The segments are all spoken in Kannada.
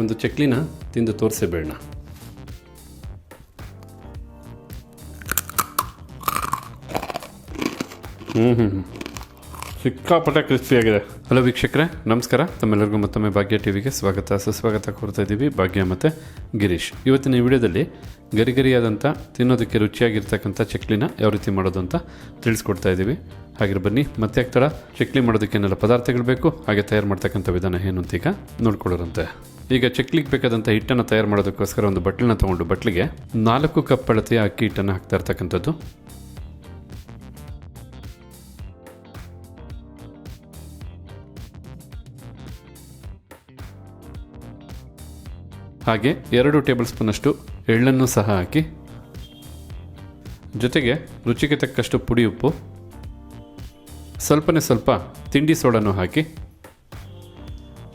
ಒಂದು ಚಕ್ಲಿನ ತಿಂದು ತೋರಿಸಿ ಬೇಡ ಹ್ಞೂ ಹ್ಞೂ ಹ್ಞೂ ಸಿಕ್ಕಾಪಟ್ಟೆ ಕ್ರಿಸ್ಪಿಯಾಗಿದೆ ಹಲೋ ವೀಕ್ಷಕರೇ, ನಮಸ್ಕಾರ. ತಮ್ಮೆಲ್ಲರಿಗೂ ಮತ್ತೊಮ್ಮೆ ಭಾಗ್ಯ ಟಿ ವಿಗೆ ಸ್ವಾಗತ. ಸುಸ್ವಾಗತ ಕೋರ್ತಾ ಇದ್ದೀವಿ ಭಾಗ್ಯ ಮತ್ತು ಗಿರೀಶ್. ಇವತ್ತಿನ ಈ ವಿಡಿಯೋದಲ್ಲಿ ಗರಿಗರಿಯಾದಂಥ ತಿನ್ನೋದಕ್ಕೆ ರುಚಿಯಾಗಿರ್ತಕ್ಕಂಥ ಚಕ್ಲಿನ ಯಾವ ರೀತಿ ಮಾಡೋದು ಅಂತ ತಿಳಿಸ್ಕೊಡ್ತಾ ಇದ್ದೀವಿ. ಹಾಗೆ ಬನ್ನಿ, ಮತ್ತೆ ಆಗ್ತಾಳ ಚಕ್ಲಿ ಮಾಡೋದಕ್ಕೆ ಏನೆಲ್ಲ ಪದಾರ್ಥಗಳು ಬೇಕು? ಹಾಗೆ ತಯಾರು ಮಾಡ್ತಕ್ಕಂಥ ವಿಧಾನ ಏನು ಅಂತ ಈಗ ನೋಡ್ಕೊಳ್ಳೋರಂತೆ. ಈಗ ಚಕ್ಲಿಗೆ ಬೇಕಾದಂಥ ಹಿಟ್ಟನ್ನು ತಯಾರು ಮಾಡೋದಕ್ಕೋಸ್ಕರ ಒಂದು ಬಟ್ಲನ್ನ ತೊಗೊಂಡು ಬಟ್ಲಿಗೆ ನಾಲ್ಕು ಕಪ್ ಅಳತೆಯ ಅಕ್ಕಿ ಹಿಟ್ಟನ್ನು ಹಾಕ್ತಾ ಇರ್ತಕ್ಕಂಥದ್ದು. ಹಾಗೆ ಎರಡು ಟೇಬಲ್ ಸ್ಪೂನಷ್ಟು ಎಳ್ಳನ್ನು ಸಹ ಹಾಕಿ. ಜೊತೆಗೆ ರುಚಿಗೆ ತಕ್ಕಷ್ಟು ಪುಡಿ ಉಪ್ಪು. ಸ್ವಲ್ಪನೇ ಸ್ವಲ್ಪ ತಿಂಡಿ ಸೋಡನ್ನು ಹಾಕಿ.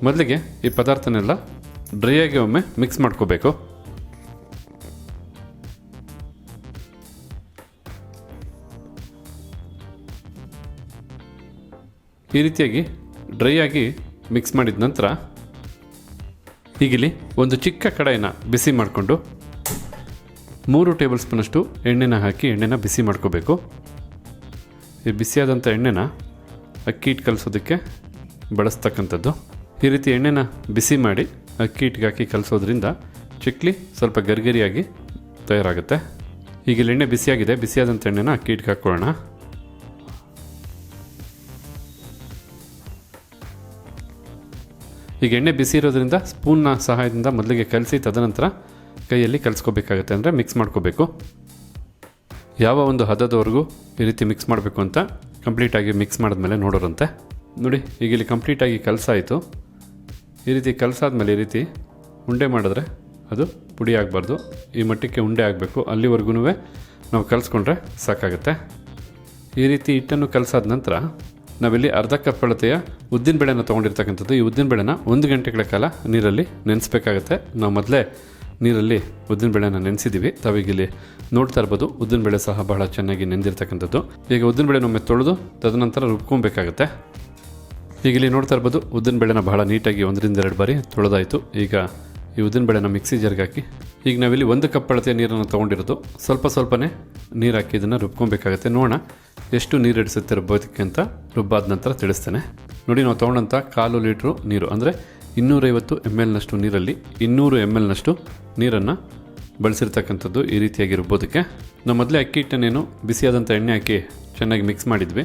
ಮೊದಲಿಗೆ ಈ ಪದಾರ್ಥನೆಲ್ಲ ಡ್ರೈಯಾಗಿ ಒಮ್ಮೆ ಮಿಕ್ಸ್ ಮಾಡ್ಕೋಬೇಕು. ಈ ರೀತಿಯಾಗಿ ಡ್ರೈ ಆಗಿ ಮಿಕ್ಸ್ ಮಾಡಿದ ನಂತರ, ಈಗಿಲ್ಲಿ ಒಂದು ಚಿಕ್ಕ ಕಡಾಯಿನ ಬಿಸಿ ಮಾಡಿಕೊಂಡು ಮೂರು ಟೇಬಲ್ ಸ್ಪೂನಷ್ಟು ಎಣ್ಣೆನ ಹಾಕಿ ಎಣ್ಣೆನ ಬಿಸಿ ಮಾಡ್ಕೋಬೇಕು. ಈ ಬಿಸಿಯಾದಂಥ ಎಣ್ಣೆನ ಅಕ್ಕಿ ಹಿಟ್ಟು ಕಲಿಸೋದಕ್ಕೆ ಬಳಸ್ತಕ್ಕಂಥದ್ದು. ಈ ರೀತಿ ಎಣ್ಣೆನ ಬಿಸಿ ಮಾಡಿ ಅಕ್ಕಿ ಹಾಕಿ ಕಲಿಸೋದ್ರಿಂದ ಚಿಕ್ಲಿ ಸ್ವಲ್ಪ ಗರಿಗರಿಯಾಗಿ ತಯಾರಾಗುತ್ತೆ. ಈಗ ಇಲ್ಲಿ ಎಣ್ಣೆ ಬಿಸಿಯಾಗಿದೆ. ಬಿಸಿಯಾದಂಥ ಎಣ್ಣೆನ ಅಕ್ಕಿ ಹಿಟ್ಟಿಗೆ ಹಾಕ್ಕೊಳ್ಳೋಣ. ಈಗ ಎಣ್ಣೆ ಬಿಸಿ ಇರೋದ್ರಿಂದ ಸ್ಪೂನ್ನ ಸಹಾಯದಿಂದ ಮೊದಲಿಗೆ ಕಲಸಿ ತದನಂತರ ಕೈಯಲ್ಲಿ ಕಲಿಸ್ಕೋಬೇಕಾಗತ್ತೆ ಅಂದರೆ ಮಿಕ್ಸ್ ಮಾಡ್ಕೋಬೇಕು. ಯಾವ ಒಂದು ಹದದವರೆಗೂ ಈ ರೀತಿ ಮಿಕ್ಸ್ ಮಾಡಬೇಕು ಅಂತ ಕಂಪ್ಲೀಟಾಗಿ ಮಿಕ್ಸ್ ಮಾಡಿದ್ಮೇಲೆ ನೋಡೋರಂತೆ. ನೋಡಿ ಈಗ ಇಲ್ಲಿ ಕಂಪ್ಲೀಟಾಗಿ ಕಲಸಾಯಿತು. ಈ ರೀತಿ ಕಲಸಾದ್ಮೇಲೆ ಈ ರೀತಿ ಉಂಡೆ ಮಾಡಿದ್ರೆ ಅದು ಪುಡಿ ಆಗಬಾರ್ದು. ಈ ಮಟ್ಟಕ್ಕೆ ಉಂಡೆ ಆಗಬೇಕು. ಅಲ್ಲಿವರೆಗೂ ನಾವು ಕಲಿಸ್ಕೊಂಡ್ರೆ ಸಾಕಾಗುತ್ತೆ. ಈ ರೀತಿ ಹಿಟ್ಟನ್ನು ಕಲಸಾದ ನಂತರ ನಾವಿಲ್ಲಿ ಅರ್ಧ ಕಪ್ ಅಳತೆಯ ಉದ್ದಿನಬೇಳೆನ ತೊಗೊಂಡಿರ್ತಕ್ಕಂಥದ್ದು. ಈ ಉದ್ದಿನ ಬೇಳೆನ ಒಂದು ಗಂಟೆಗಳ ಕಾಲ ನೀರಲ್ಲಿ ನೆನೆಸ್ಬೇಕಾಗತ್ತೆ. ನಾವು ಮೊದಲೇ ನೀರಲ್ಲಿ ಉದ್ದಿನ ಬೇಳೆನ ನೆನೆಸಿದ್ದೀವಿ ತಾವೀಗಿಲ್ಲಿ ನೋಡ್ತಾ ಇರ್ಬೋದು, ಉದ್ದಿನ ಬೇಳೆ ಸಹ ಬಹಳ ಚೆನ್ನಾಗಿ ನೆಂದಿರ್ತಕ್ಕಂಥದ್ದು. ಈಗ ಉದ್ದಿನ ಬೇಳೆ ಒಮ್ಮೆ ತೊಳೆದು ತದನಂತರ ರುಬ್ಕೊಬೇಕಾಗತ್ತೆ. ಈಗ ಇಲ್ಲಿ ನೋಡ್ತಾ ಇರ್ಬೋದು, ಉದ್ದಿನ ಬೇಳೆನ ಬಹಳ ನೀಟಾಗಿ ಒಂದರಿಂದ ಎರಡು ಬಾರಿ ತೊಳೆದಾಯಿತು. ಈಗ ಈ ಉದ್ದಿನ ಬೇಳೆನ ಮಿಕ್ಸಿ ಜಾರ್ಗೆ ಹಾಕಿ, ಈಗ ನಾವಿಲ್ಲಿ ಒಂದು ಕಪ್ ಅಳತೆಯ ನೀರನ್ನು ತೊಗೊಂಡಿರೋದು. ಸ್ವಲ್ಪ ಸ್ವಲ್ಪನೇ ನೀರು ಹಾಕಿ ಇದನ್ನು ರುಬ್ಕೊಬೇಕಾಗುತ್ತೆ. ನೋಡೋಣ ಎಷ್ಟು ನೀರು ಹಿಡಿಸುತ್ತೆ, ರುಬ್ಬೋದಕ್ಕೆ ಅಂತ ರುಬ್ಬಾದ ನಂತರ ತಿಳಿಸ್ತೇನೆ. ನೋಡಿ, ನಾವು ತೊಗೊಂಡಂಥ ಕಾಲು ಲೀಟ್ರು ನೀರು, ಅಂದರೆ ಇನ್ನೂರೈವತ್ತು ಎಂ ಎಲ್ನಷ್ಟು ನೀರಲ್ಲಿ ಇನ್ನೂರು ಎಂ ಎಲ್ನಷ್ಟು ನೀರನ್ನು ಬಳಸಿರ್ತಕ್ಕಂಥದ್ದು ಈ ರೀತಿಯಾಗಿ ರುಬ್ಬೋದಕ್ಕೆ. ನಾವು ಮೊದಲೇ ಅಕ್ಕಿ ಹಿಟ್ಟನ್ನೇನು ಬಿಸಿಯಾದಂಥ ಎಣ್ಣೆ ಹಾಕಿ ಚೆನ್ನಾಗಿ ಮಿಕ್ಸ್ ಮಾಡಿದ್ವಿ.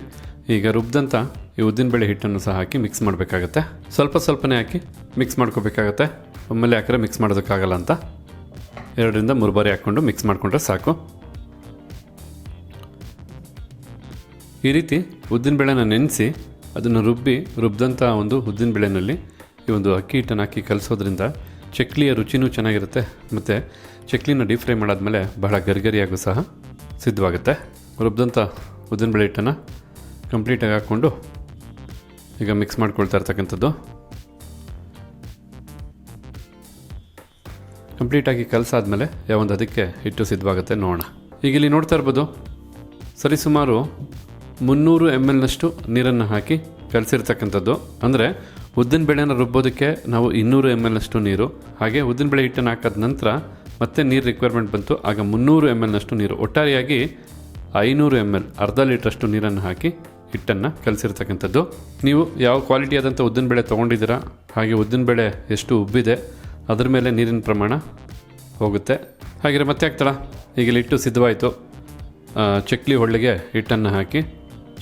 ಈಗ ರುಬ್ದಂಥ ಈ ಉದ್ದಿನ ಬೇಳೆ ಹಿಟ್ಟನ್ನು ಸಹ ಹಾಕಿ ಮಿಕ್ಸ್ ಮಾಡಬೇಕಾಗತ್ತೆ. ಸ್ವಲ್ಪ ಸ್ವಲ್ಪನೇ ಹಾಕಿ ಮಿಕ್ಸ್ ಮಾಡ್ಕೋಬೇಕಾಗತ್ತೆ. ಒಮ್ಮೆಲೆ ಹಾಕಿದ್ರೆ ಮಿಕ್ಸ್ ಮಾಡೋದಕ್ಕಾಗಲ್ಲ ಅಂತ. ಎರಡರಿಂದ ಮೂರು ಬಾರಿ ಹಾಕ್ಕೊಂಡು ಮಿಕ್ಸ್ ಮಾಡಿಕೊಂಡ್ರೆ ಸಾಕು. ಈ ರೀತಿ ಉದ್ದಿನ ಬೇಳೆನ ನೆನೆಸಿ ಅದನ್ನು ರುಬ್ಬಿ ರುಬ್ಬಿದಂಥ ಒಂದು ಉದ್ದಿನ ಬೇಳೆನಲ್ಲಿ ಈ ಒಂದು ಅಕ್ಕಿ ಹಿಟ್ಟನ್ನು ಹಾಕಿ ಕಲಿಸೋದ್ರಿಂದ ಚಕ್ಲಿಯ ರುಚಿನೂ ಚೆನ್ನಾಗಿರುತ್ತೆ. ಮತ್ತು ಚಕ್ಲಿನ ಡೀಪ್ ಫ್ರೈ ಮಾಡಾದಮೇಲೆ ಬಹಳ ಗರಿಗರಿಯಾಗೂ ಸಹ ಸಿದ್ಧವಾಗುತ್ತೆ. ರುಬ್ಬಿದಂಥ ಉದ್ದಿನಬೇಳೆ ಹಿಟ್ಟನ್ನು ಕಂಪ್ಲೀಟಾಗಿ ಹಾಕ್ಕೊಂಡು ಈಗ ಮಿಕ್ಸ್ ಮಾಡ್ಕೊಳ್ತಾ ಇರ್ತಕ್ಕಂಥದ್ದು. ಕಂಪ್ಲೀಟಾಗಿ ಕಲಸಾದ್ಮೇಲೆ ಯಾವೊಂದು ಅದಕ್ಕೆ ಹಿಟ್ಟು ಸಿದ್ಧವಾಗುತ್ತೆ ನೋಡೋಣ. ಈಗ ಇಲ್ಲಿ ನೋಡ್ತಾ ಇರ್ಬೋದು, ಸರಿಸುಮಾರು ಮುನ್ನೂರು ಎಂ ಎಲ್ನಷ್ಟು ನೀರನ್ನು ಹಾಕಿ ಕಲಸಿರ್ತಕ್ಕಂಥದ್ದು. ಅಂದರೆ ಉದ್ದಿನ ಬೇಳೆನ ರುಬ್ಬೋದಕ್ಕೆ ನಾವು ಇನ್ನೂರು ಎಂ ಎಲ್ನಷ್ಟು ನೀರು, ಹಾಗೆ ಉದ್ದಿನ ಬೇಳೆ ಹಿಟ್ಟನ್ನು ಹಾಕಿದ ನಂತರ ಮತ್ತೆ ನೀರು ರಿಕ್ವೈರ್ಮೆಂಟ್ ಬಂತು, ಆಗ ಮುನ್ನೂರು ಎಂ ಎಲ್ನಷ್ಟು ನೀರು. ಒಟ್ಟಾರೆಯಾಗಿ ಐನೂರು ಎಂ ಎಲ್ ಅರ್ಧ ಲೀಟ್ರಷ್ಟು ನೀರನ್ನು ಹಾಕಿ ಹಿಟ್ಟನ್ನು ಕಲಸಿರ್ತಕ್ಕಂಥದ್ದು. ನೀವು ಯಾವ ಕ್ವಾಲಿಟಿ ಆದಂಥ ಉದ್ದಿನ ಬೇಳೆ ತೊಗೊಂಡಿದ್ದೀರಾ, ಹಾಗೆ ಉದ್ದಿನ ಬೇಳೆ ಎಷ್ಟು ಉಬ್ಬಿದೆ, ಅದ್ರ ಮೇಲೆ ನೀರಿನ ಪ್ರಮಾಣ ಹೋಗುತ್ತೆ. ಹಾಗೆ ಮತ್ತೆ ಆಗ್ತಾಳ ಈಗ ಹಿಟ್ಟು ಸಿದ್ಧವಾಯಿತು. ಚಕ್ಲಿ ಒಳ್ಳೆಗೆ ಹಿಟ್ಟನ್ನು ಹಾಕಿ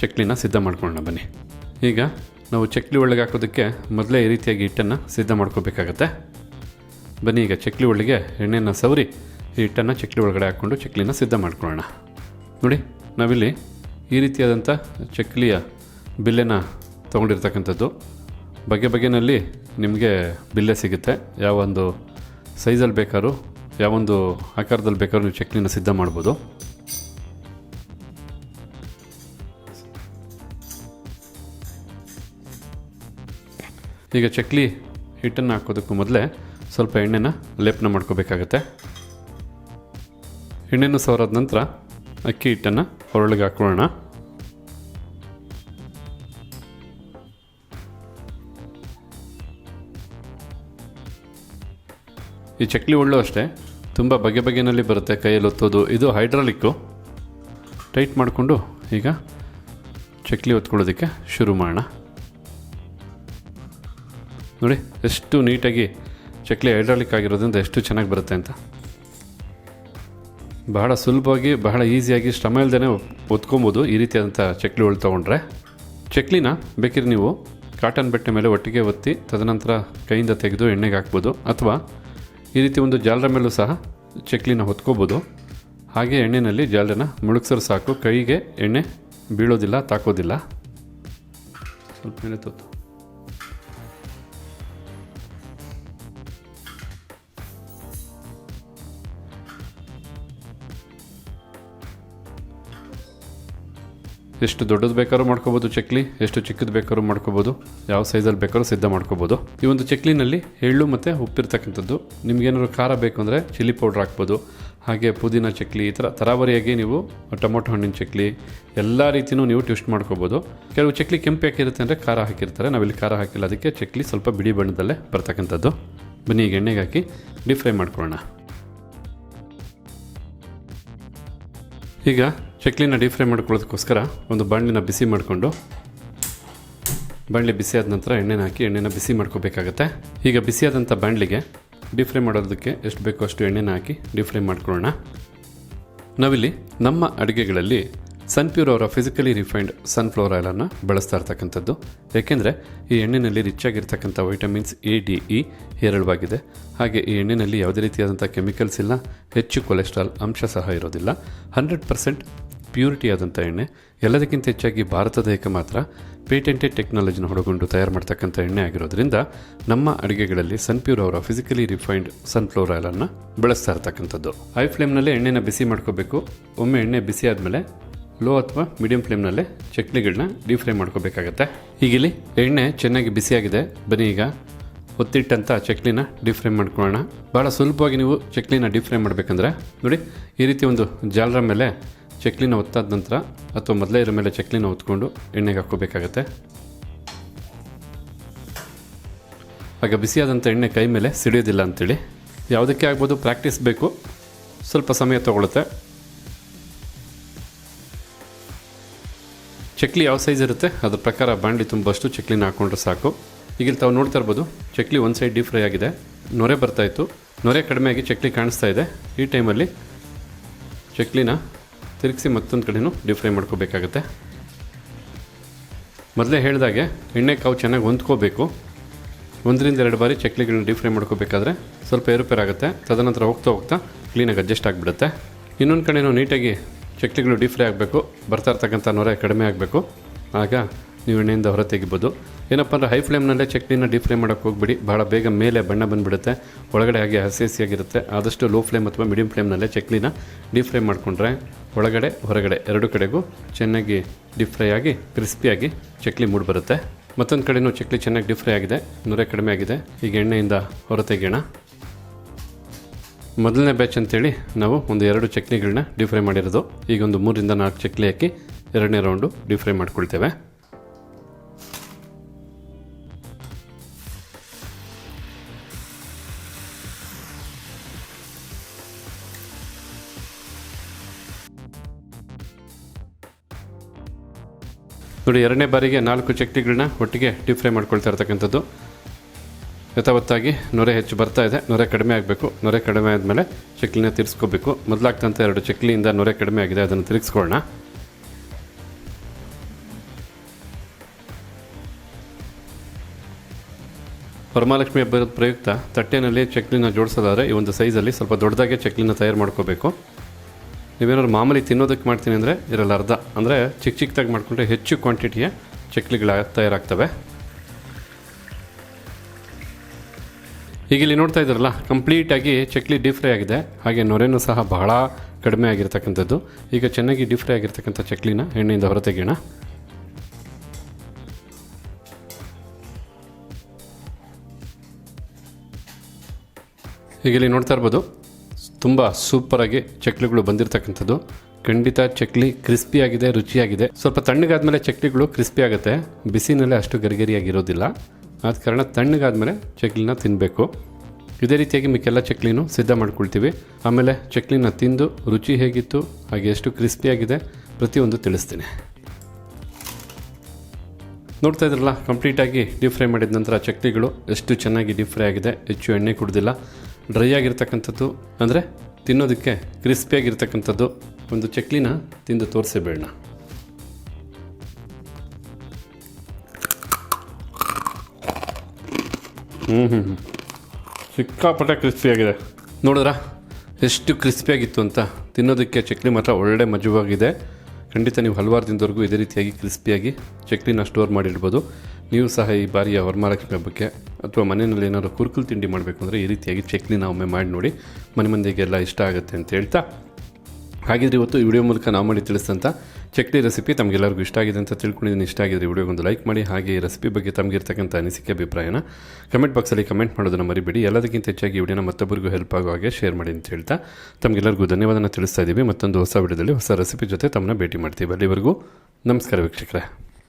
ಚಕ್ಲಿನ ಸಿದ್ಧ ಮಾಡ್ಕೊಳ್ಳೋಣ ಬನ್ನಿ. ಈಗ ನಾವು ಚಕ್ಲಿ ಒಳ್ಳೆಗೆ ಹಾಕೋದಕ್ಕೆ ಮೊದಲೇ ಈ ರೀತಿಯಾಗಿ ಹಿಟ್ಟನ್ನು ಸಿದ್ಧ ಮಾಡ್ಕೋಬೇಕಾಗತ್ತೆ. ಬನ್ನಿ, ಈಗ ಚಕ್ಲಿ ಒಳಗೆ ಎಣ್ಣೆನ ಸವರಿ ಹಿಟ್ಟನ್ನು ಚಕ್ಲಿ ಒಳಗಡೆ ಹಾಕ್ಕೊಂಡು ಚಕ್ಲಿನ ಸಿದ್ಧ ಮಾಡ್ಕೊಳ್ಳೋಣ. ನೋಡಿ, ನಾವಿಲ್ಲಿ ಈ ರೀತಿಯಾದಂಥ ಚಕ್ಲಿಯ ಬಿಲ್ಲೆನ ತೊಗೊಂಡಿರ್ತಕ್ಕಂಥದ್ದು. ಬಗೆ ಬಗೆಯಲ್ಲಿ ನಿಮಗೆ ಬಿಲ್ಲೆ ಸಿಗುತ್ತೆ. ಯಾವೊಂದು ಸೈಜಲ್ಲಿ ಬೇಕಾದ್ರೂ ಯಾವೊಂದು ಆಕಾರದಲ್ಲಿ ಬೇಕಾದ್ರೂ ನೀವು ಚಕ್ಲಿನ ಸಿದ್ಧ ಮಾಡ್ಬೋದು. ಈಗ ಚಕ್ಲಿ ಹಿಟ್ಟನ್ನು ಹಾಕೋದಕ್ಕೂ ಮೊದಲೇ ಸ್ವಲ್ಪ ಎಣ್ಣೆನ ಲೇಪನ ಮಾಡ್ಕೋಬೇಕಾಗತ್ತೆ. ಎಣ್ಣೆನ ಸವರಾದ ನಂತರ ಅಕ್ಕಿ ಹಿಟ್ಟನ್ನು ಹೊರಳಿಗೆ ಹಾಕೊಳ್ಳೋಣ. ಈ ಚಕ್ಲಿ ಉಳ್ಳು ಅಷ್ಟೇ, ತುಂಬ ಬಗೆ ಬಗೆಯಲ್ಲಿ ಬರುತ್ತೆ ಕೈಯಲ್ಲಿ ಒತ್ತೋದು. ಇದು ಹೈಡ್ರಾಲಿಕ್ಕು. ಟೈಟ್ ಮಾಡಿಕೊಂಡು ಈಗ ಚಕ್ಲಿ ಒತ್ಕೊಳ್ಳೋದಕ್ಕೆ ಶುರು ಮಾಡೋಣ. ನೋಡಿ, ಎಷ್ಟು ನೀಟಾಗಿ ಚಕ್ಲಿ ಹೈಡ್ರಾಲಿಕ್ ಆಗಿರೋದ್ರಿಂದ ಎಷ್ಟು ಚೆನ್ನಾಗಿ ಬರುತ್ತೆ ಅಂತ. ಬಹಳ ಸುಲಭವಾಗಿ, ಬಹಳ ಈಸಿಯಾಗಿ ಶ್ರಮ ಇಲ್ಲದೇ ಒತ್ಕೊಬೋದು ಈ ರೀತಿಯಾದಂಥ ಚಕ್ಲಿಗಳು ತೊಗೊಂಡ್ರೆ. ಚಕ್ಲಿನ ಬೇಕಿದ್ರೆ ನೀವು ಕಾಟನ್ ಬಟ್ಟೆ ಮೇಲೆ ಒಟ್ಟಿಗೆ ಒತ್ತಿ, ತದನಂತರ ಕೈಯಿಂದ ತೆಗೆದು ಎಣ್ಣೆಗೆ ಹಾಕ್ಬೋದು. ಅಥವಾ ಈ ರೀತಿ ಒಂದು ಜಾಲರ ಮೇಲೂ ಸಹ ಚಕ್ಲಿನ ಹೊತ್ಕೋಬೋದು. ಹಾಗೆ ಎಣ್ಣೆಯಲ್ಲಿ ಜಾಲರನ್ನ ಮುಳುಗ್ಸರು ಸಾಕು. ಕೈಗೆ ಎಣ್ಣೆ ಬೀಳೋದಿಲ್ಲ, ತಾಕೋದಿಲ್ಲ. ಸ್ವಲ್ಪ ಮೇಲೆ ತೊತ್ತು ಎಷ್ಟು ದೊಡ್ಡದು ಬೇಕಾದ್ರೂ ಮಾಡ್ಕೋಬೋದು, ಚಕ್ಲಿ. ಎಷ್ಟು ಚಿಕ್ಕದು ಬೇಕಾದ್ರೂ ಮಾಡ್ಕೋಬೋದು, ಯಾವ ಸೈಜಲ್ಲಿ ಬೇಕಾದ್ರೂ ಸಿದ್ಧ ಮಾಡ್ಕೋಬೋದು. ಈ ಒಂದು ಚಕ್ಲಿನಲ್ಲಿ ಎಳ್ಳು ಮತ್ತು ಉಪ್ಪಿರ್ತಕ್ಕಂಥದ್ದು. ನಿಮ್ಗೇನಾದ್ರು ಖಾರ ಬೇಕು ಅಂದರೆ ಚಿಲ್ಲಿ ಪೌಡ್ರ್ ಹಾಕ್ಬೋದು. ಹಾಗೆ ಪುದೀನ ಚಕ್ಲಿ, ಈ ಥರ ತರಾವರಿಯಾಗಿ ನೀವು ಟೊಮೊಟೊ ಹಣ್ಣಿನ ಚಕ್ಲಿ, ಎಲ್ಲ ರೀತಿಯೂ ನೀವು ಟ್ವಿಸ್ಟ್ ಮಾಡ್ಕೋಬೋದು. ಕೆಲವು ಚಕ್ಲಿ ಕೆಂಪು ಹಾಕಿರುತ್ತೆ ಅಂದರೆ ಖಾರ ಹಾಕಿರ್ತಾರೆ. ನಾವಿಲ್ಲಿ ಖಾರ ಹಾಕಿಲ್ಲ, ಅದಕ್ಕೆ ಚಕ್ಲಿ ಸ್ವಲ್ಪ ಬಿಡಿ ಬಣ್ಣದಲ್ಲೇ ಬರ್ತಕ್ಕಂಥದ್ದು. ಬನ್ನಿ, ಈಗ ಎಣ್ಣೆಗೆ ಹಾಕಿ ಡೀಪ್ ಫ್ರೈ ಮಾಡ್ಕೊಳ್ಳೋಣ. ಈಗ ಚಕ್ಲಿನ ಡೀಪ್ ಫ್ರೈ ಮಾಡ್ಕೊಳ್ಳೋದಕ್ಕೋಸ್ಕರ ಒಂದು ಬಾಣಲಿನ ಬಿಸಿ ಮಾಡಿಕೊಂಡು ಬಾಣಲಿ ಬಿಸಿಯಾದ ನಂತರ ಎಣ್ಣೆನ ಹಾಕಿ ಎಣ್ಣೆನ ಬಿಸಿ ಮಾಡ್ಕೋಬೇಕಾಗತ್ತೆ. ಈಗ ಬಿಸಿಯಾದಂಥ ಬಾಣಲಿಗೆ ಡೀಪ್ ಫ್ರೈ ಮಾಡೋದಕ್ಕೆ ಎಷ್ಟು ಬೇಕೋ ಅಷ್ಟು ಎಣ್ಣೆನ ಹಾಕಿ ಡೀಪ್ ಫ್ರೈ ಮಾಡ್ಕೊಳ್ಳೋಣ. ನಾವಿಲ್ಲಿ ನಮ್ಮ ಅಡುಗೆಗಳಲ್ಲಿ ಸನ್ಪ್ಯೂರ್ ಅವರ ಫಿಸಿಕಲಿ ರಿಫೈನ್ಡ್ ಸನ್ಫ್ಲವರ್ ಆಯಿಲನ್ನು ಬಳಸ್ತಾ ಇರ್ತಕ್ಕಂಥದ್ದು. ಏಕೆಂದರೆ ಈ ಎಣ್ಣೆಯಲ್ಲಿ ರಿಚ್ ಆಗಿರ್ತಕ್ಕಂಥ ವೈಟಮಿನ್ಸ್ ಎ, ಡಿ, ಇ ಹೇರಳವಾಗಿದೆ. ಹಾಗೆ ಈ ಎಣ್ಣೆಯಲ್ಲಿ ಯಾವುದೇ ರೀತಿಯಾದಂಥ ಕೆಮಿಕಲ್ಸ್ ಇಲ್ಲ, ಹೆಚ್ಚು ಕೊಲೆಸ್ಟ್ರಾಲ್ ಅಂಶ ಸಹ ಇರೋದಿಲ್ಲ. ಹಂಡ್ರೆಡ್ ಪರ್ಸೆಂಟ್ ಪ್ಯೂರಿಟಿ ಆದಂಥ ಎಣ್ಣೆ, ಎಲ್ಲದಕ್ಕಿಂತ ಹೆಚ್ಚಾಗಿ ಭಾರತದ ದೇಹಕ್ಕೆ ಮಾತ್ರ ಪೇಟೆಂಟೆಡ್ ಟೆಕ್ನಾಲಜಿನ ಹೊಡಗೊಂಡು ತಯಾರು ಮಾಡ್ತಕ್ಕಂಥ ಎಣ್ಣೆ ಆಗಿರೋದ್ರಿಂದ ನಮ್ಮ ಅಡುಗೆಗಳಲ್ಲಿ ಸನ್ಪ್ಯೂರ್ ಅವರ ಫಿಸಿಕಲಿ ರಿಫೈನ್ಡ್ ಸನ್ಫ್ಲವರ್ ಆಯಿಲನ್ನು ಬಳಸ್ತಾ ಇರ್ತಕ್ಕಂಥದ್ದು. ಹೈ ಫ್ಲೇಮ್ನಲ್ಲೇ ಎಣ್ಣೆನ ಬಿಸಿ ಮಾಡ್ಕೋಬೇಕು. ಒಮ್ಮೆ ಎಣ್ಣೆ ಬಿಸಿ ಆದಮೇಲೆ ಲೋ ಅಥವಾ ಮೀಡಿಯಂ ಫ್ಲೇಮ್ನಲ್ಲೇ ಚಟ್ನಿಗಳನ್ನ ಡೀಪ್ ಫ್ರೈ ಮಾಡ್ಕೋಬೇಕಾಗತ್ತೆ. ಈಗ ಇಲ್ಲಿ ಎಣ್ಣೆ ಚೆನ್ನಾಗಿ ಬಿಸಿಯಾಗಿದೆ. ಬನ್ನಿ ಈಗ ಒತ್ತಿಟ್ಟಂಥ ಚಕ್ಲಿನ ಡೀಪ್ ಫ್ರೈ ಮಾಡ್ಕೊಳ್ಳೋಣ. ಭಾಳ ಸುಲಭವಾಗಿ ನೀವು ಚಕ್ಲಿನ ಡೀಪ್ ಫ್ರೈ ಮಾಡಬೇಕಂದ್ರೆ ನೋಡಿ ಈ ರೀತಿ ಒಂದು ಜಾಲರ ಮೇಲೆ ಚಕ್ಲಿನ ಒತ್ತಾದ ನಂತರ ಅಥವಾ ಮೊದಲೇ ಇರೋ ಮೇಲೆ ಚಕ್ಲಿನ ಒತ್ಕೊಂಡು ಎಣ್ಣೆಗೆ ಹಾಕ್ಕೋಬೇಕಾಗತ್ತೆ. ಆಗ ಬಿಸಿಯಾದಂಥ ಎಣ್ಣೆ ಕೈ ಮೇಲೆ ಸಿಡಿಯೋದಿಲ್ಲ ಅಂತೇಳಿ. ಯಾವುದಕ್ಕೆ ಆಗ್ಬೋದು? ಪ್ರಾಕ್ಟೀಸ್ ಬೇಕು. ಸ್ವಲ್ಪ ಸಮಯ ತಗೊಳುತ್ತೆ. ಚಕ್ಲಿ ಯಾವ ಸೈಜ್ ಇರುತ್ತೆ? ಅದ್ರ ಪ್ರಕಾರ ಬಾಂಡ್ಲಿ ತುಂಬಷ್ಟು ಚಕ್ಲಿನ ಹಾಕ್ಕೊಂಡ್ರೆ ಸಾಕು. ಈಗ ಇಲ್ಲಿ ತಾವು ನೋಡ್ತಾ ಇರ್ಬೋದು, ಚಕ್ಲಿ ಒಂದು ಸೈಡ್ ಡೀಪ್ ಫ್ರೈ ಆಗಿದೆ. ನೊರೆ ಬರ್ತಾಯಿತ್ತು ನೊರೆ ಕಡಿಮೆ ಆಗಿ ಚಕ್ಲಿ ಕಾಣಿಸ್ತಾ ಇದೆ. ಈ ಟೈಮಲ್ಲಿ ಚಕ್ಲಿನ ತಿರುಗಿಸಿ ಮತ್ತೊಂದು ಕಡೆನೂ ಡೀಪ್ ಫ್ರೈ ಮಾಡ್ಕೋಬೇಕಾಗತ್ತೆ. ಮೊದಲೇ ಹೇಳಿದಾಗೆ ಎಣ್ಣೆ ಕಾವು ಚೆನ್ನಾಗಿ ಹೊಂದ್ಕೋಬೇಕು. ಒಂದರಿಂದ ಎರಡು ಬಾರಿ ಚಕ್ಲಿಗಳನ್ನ ಡೀಪ್ ಫ್ರೈ ಮಾಡ್ಕೋಬೇಕಾದ್ರೆ ಸ್ವಲ್ಪ ಏರುಪೇರಾಗುತ್ತೆ. ತದನಂತರ ಹೋಗ್ತಾ ಹೋಗ್ತಾ ಕ್ಲೀನಾಗಿ ಅಡ್ಜಸ್ಟ್ ಆಗಿಬಿಡುತ್ತೆ. ಇನ್ನೊಂದು ಕಡೆನೂ ನೀಟಾಗಿ ಚಕ್ಲಿಗಳು ಡೀಪ್ ಫ್ರೈ ಆಗಬೇಕು. ಬರ್ತಾ ಇರ್ತಕ್ಕಂಥ ನೊರೆ ಕಡಿಮೆ ಆಗಬೇಕು. ಆಗ ನೀವು ಎಣ್ಣೆಯಿಂದ ಹೊರ ತೆಗಿಬೋದು ಏನಪ್ಪ ಅಂದರೆ ಹೈ ಫ್ಲೇಮ್ನಲ್ಲೇ ಚಕ್ಲಿನ ಡೀಪ್ ಫ್ರೈ ಮಾಡೋಕ್ಕೆ ಹೋಗ್ಬಿಡಿ. ಭಾಳ ಬೇಗ ಮೇಲೆ ಬಣ್ಣ ಬಂದುಬಿಡುತ್ತೆ. ಒಳಗಡೆ ಹಾಗೆ ಹಸಿ ಹಸಿಯಾಗಿರುತ್ತೆ. ಆದಷ್ಟು ಲೋ ಫ್ಲೇಮ್ ಅಥವಾ ಮೀಡಿಯಂ ಫ್ಲೇಮ್ನಲ್ಲೇ ಚಕ್ಲಿನ ಡೀಪ್ ಫ್ರೈ ಮಾಡಿಕೊಂಡ್ರೆ ಒಳಗಡೆ, ಹೊರಗಡೆ ಎರಡು ಕಡೆಗೂ ಚೆನ್ನಾಗಿ ಡೀಪ್ ಫ್ರೈ ಆಗಿ ಕ್ರಿಸ್ಪಿಯಾಗಿ ಚಕ್ಲಿ ಮೂಡಿ ಬರುತ್ತೆ. ಮತ್ತೊಂದು ಕಡೆನೂ ಚಕ್ಲಿ ಚೆನ್ನಾಗಿ ಡೀಪ್ ಫ್ರೈ ಆಗಿದೆ. ನೂರೆ ಕಡಿಮೆ ಆಗಿದೆ. ಈಗ ಎಣ್ಣೆಯಿಂದ ಹೊರ ತೆಗೆಯೋಣ ಮೊದಲನೇ ಬ್ಯಾಚ್ ಅಂತೇಳಿ ನಾವು ಒಂದು ಎರಡು ಚಟ್ನಿಗಳನ್ನ ಡೀಪ್ ಫ್ರೈ ಮಾಡಿರೋದು. ಈಗ ಒಂದು ಮೂರಿಂದ ನಾಲ್ಕು ಚಕ್ಲಿ ಹಾಕಿ ಎರಡನೇ ರೌಂಡು ಡೀಪ್ ಫ್ರೈ ಮಾಡ್ಕೊಳ್ತೇವೆ. ನೋಡಿ, ಎರಡನೇ ಬಾರಿಗೆ ನಾಲ್ಕು ಚಟ್ನಿಗಳನ್ನ ಒಟ್ಟಿಗೆ ಡೀಪ್ ಫ್ರೈ ಮಾಡ್ಕೊಳ್ತಾ ಇರ್ತಕ್ಕಂಥದ್ದು. ಯಥಾವತ್ತಾಗಿ ನೊರೆ ಹೆಚ್ಚು ಬರ್ತಾ ಇದೆ, ನೊರೆ ಕಡಿಮೆ ಆಗಬೇಕು, ನೊರೆ ಕಡಿಮೆ ಆದಮೇಲೆ ಚಕ್ಲಿನ ತಿರ್ಸ್ಕೋಬೇಕು. ಮೊದಲಾಗ್ತಂಥ ಎರಡು ಚಕ್ಲಿಯಿಂದ ನೊರೆ ಕಡಿಮೆ ಆಗಿದೆ, ಅದನ್ನು ತಿರುಗಿಸ್ಕೊಳ್ಳೋಣ. ವರಮಹಾಲಕ್ಷ್ಮಿ ಹಬ್ಬದ ಪ್ರಯುಕ್ತ ತಟ್ಟೆನಲ್ಲಿ ಚಕ್ಲಿನ ಜೋಡಿಸೋದಾದ್ರೆ ಈ ಒಂದು ಸೈಜಲ್ಲಿ ಸ್ವಲ್ಪ ದೊಡ್ಡದಾಗೆ ಚಕ್ಲಿನ ತಯಾರು ಮಾಡ್ಕೋಬೇಕು. ನೀವೇನಾದ್ರು ಮಾಮೂಲಿ ತಿನ್ನೋದಕ್ಕೆ ಮಾಡ್ತೀನಿ ಅಂದರೆ ಇರಲ್ಲ, ಅರ್ಧ. ಅಂದರೆ ಚಿಕ್ಕ ಚಿಕ್ಕದಾಗಿ ಮಾಡಿಕೊಂಡ್ರೆ ಹೆಚ್ಚು ಕ್ವಾಂಟಿಟಿಯ ಚಕ್ಲಿಗಳ ತಯಾರಾಗ್ತವೆ. ಈಗ ಇಲ್ಲಿ ನೋಡ್ತಾ ಇದ್ರಲ್ಲ ಕಂಪ್ಲೀಟಾಗಿ ಚಕ್ಲಿ ಡೀಪ್ ಫ್ರೈ ಆಗಿದೆ. ಹಾಗೆ ನೊರೆನೂ ಸಹ ಬಹಳ ಕಡಿಮೆ ಆಗಿರ್ತಕ್ಕಂಥದ್ದು. ಈಗ ಚೆನ್ನಾಗಿ ಡಿಫ್ರೈ ಫ್ರೈ ಆಗಿರ್ತಕ್ಕಂಥ ಚಕ್ಲಿನ ಎಣ್ಣೆಯಿಂದ ಹೊರತೆಗೆಯೋಣ. ಈಗ ಇಲ್ಲಿ ನೋಡ್ತಾ ಇರ್ಬೋದು ತುಂಬ ಸೂಪರಾಗಿ ಚಕ್ಲಿಗಳು ಬಂದಿರತಕ್ಕಂಥದ್ದು. ಖಂಡಿತ ಚಕ್ಲಿ ಕ್ರಿಸ್ಪಿ ಆಗಿದೆ, ರುಚಿಯಾಗಿದೆ. ಸ್ವಲ್ಪ ತಣ್ಣಗಾದ್ಮೇಲೆ ಚಕ್ಲಿಗಳು ಕ್ರಿಸ್ಪಿ ಆಗುತ್ತೆ. ಬಿಸಿನಲ್ಲೇ ಅಷ್ಟು ಗರಿಗರಿಯಾಗಿರೋದಿಲ್ಲ. ಆದ ಕಾರಣ ತಣ್ಣಗಾದ್ಮೇಲೆ ಚಕ್ಲಿನ ತಿನ್ನಬೇಕು ಇದೇ ರೀತಿಯಾಗಿ ಮಿಕ್ಕೆಲ್ಲ ಚಕ್ಲಿನೂ ಸಿದ್ಧ ಮಾಡ್ಕೊಳ್ತೀವಿ. ಆಮೇಲೆ ಚಕ್ಲಿನ ತಿಂದು ರುಚಿ ಹೇಗಿತ್ತು, ಹಾಗೆ ಎಷ್ಟು ಕ್ರಿಸ್ಪಿಯಾಗಿದೆ ಪ್ರತಿಯೊಂದು ತಿಳಿಸ್ತೀನಿ. ನೋಡ್ತಾ ಇದ್ರಲ್ಲ ಕಂಪ್ಲೀಟಾಗಿ ಡೀಪ್ ಫ್ರೈ ಮಾಡಿದ ನಂತರ ಚಕ್ಲಿಗಳು ಎಷ್ಟು ಚೆನ್ನಾಗಿ ಡೀಪ್ ಫ್ರೈ ಆಗಿದೆ, ಹೆಚ್ಚು ಎಣ್ಣೆ ಕುಡ್ದಿಲ್ಲ. ಡ್ರೈ ಆಗಿರ್ತಕ್ಕಂಥದ್ದು ಅಂದರೆ ತಿನ್ನೋದಕ್ಕೆ ಕ್ರಿಸ್ಪಿಯಾಗಿರ್ತಕ್ಕಂಥದ್ದು, ಒಂದು ಚಕ್ಲಿನ ತಿಂದು ತೋರಿಸೇ ಬೇಡ ಹ್ಞೂ ಹ್ಞೂ ಹ್ಞೂ ಸಿಕ್ಕಾಪಟ್ಟೆ ಕ್ರಿಸ್ಪಿಯಾಗಿದೆ. ನೋಡಿದ್ರಾ? ಎಷ್ಟು ಕ್ರಿಸ್ಪಿಯಾಗಿತ್ತು ಅಂತ. ತಿನ್ನೋದಕ್ಕೆ ಚಕ್ಲಿ ಮಾತ್ರ ಒಳ್ಳೆ ಮಜವಾಗಿದೆ. ಖಂಡಿತ ನೀವು ಹಲವಾರು ದಿನದವರೆಗೂ ಇದೇ ರೀತಿಯಾಗಿ ಕ್ರಿಸ್ಪಿಯಾಗಿ ಚಕ್ಲಿನ ಸ್ಟೋರ್ ಮಾಡಿಡ್ಬೋದು. ನೀವು ಸಹ ಈ ಬಾರಿಯ ವರಮಹಾಲಕ್ಷ್ಮಿ ಹಬ್ಬಕ್ಕೆ ಅಥವಾ ಮನೆಯಲ್ಲಿ ಏನಾದರೂ ಕುರುಕುಲು ತಿಂಡಿ ಮಾಡಬೇಕು ಅಂದರೆ ಈ ರೀತಿಯಾಗಿ ಚಕ್ಲಿನ ಒಮ್ಮೆ ಮಾಡಿ ನೋಡಿ ಮನೆ ಮಂದಿಗೆಲ್ಲ ಇಷ್ಟ ಆಗುತ್ತೆ ಅಂತ ಹೇಳ್ತಾ. ಹಾಗಿದ್ರೆ ಇವತ್ತು ಈ ವಿಡಿಯೋ ಮೂಲಕ ನಾವು ಮಾಡಿ ತಿಳಿಸಿದಂಥ ಚಕ್ಲಿ ರೆಸಿಪಿ ತಮಗೆಲ್ಲರಿಗೂ ಇಷ್ಟ ಆಗಿದೆ ಅಂತ ತಿಳ್ಕೊಂಡಿದ್ದೀನಿ. ಇಷ್ಟ ಆಗಿದ್ರೆ ವಿಡಿಯೋಗೊಂದು ಲೈಕ್ ಮಾಡಿ. ಹಾಗೆ ಈ ರೆಸಿಪಿ ಬಗ್ಗೆ ತಮಗಿರ್ತಕ್ಕಂಥ ಅನಿಸಿಕೆ, ಅಭಿಪ್ರಾಯನ ಕಮೆಂಟ್ ಬಾಕ್ಸಲ್ಲಿ ಕಮೆಂಟ್ ಮಾಡೋದನ್ನು ಮರಿಬೇಡಿ. ಎಲ್ಲದಕ್ಕಿಂತ ಹೆಚ್ಚಾಗಿ ವಿಡಿಯೋನ ಮತ್ತೊಬ್ಬರಿಗೂ ಹೆಲ್ಪ್ ಆಗೋ ಹಾಗೆ ಶೇರ್ ಮಾಡಿ ಅಂತ ಹೇಳ್ತಾ. ತಮಗೆಲ್ಲರಿಗೂ ಧನ್ಯವಾದನ ತಿಳಿಸ್ತಾ ಇದ್ದೀವಿ. ಮತ್ತೊಂದು ಹೊಸ ವಿಡಿಯೋದಲ್ಲಿ ಹೊಸ ರೆಸಿಪಿ ಜೊತೆ ತಮ್ಮನ್ನ ಭೇಟಿ ಮಾಡ್ತೀವಿ. ಅಲ್ಲಿವರೆಗೂ ನಮಸ್ಕಾರ ವೀಕ್ಷಕರೇ.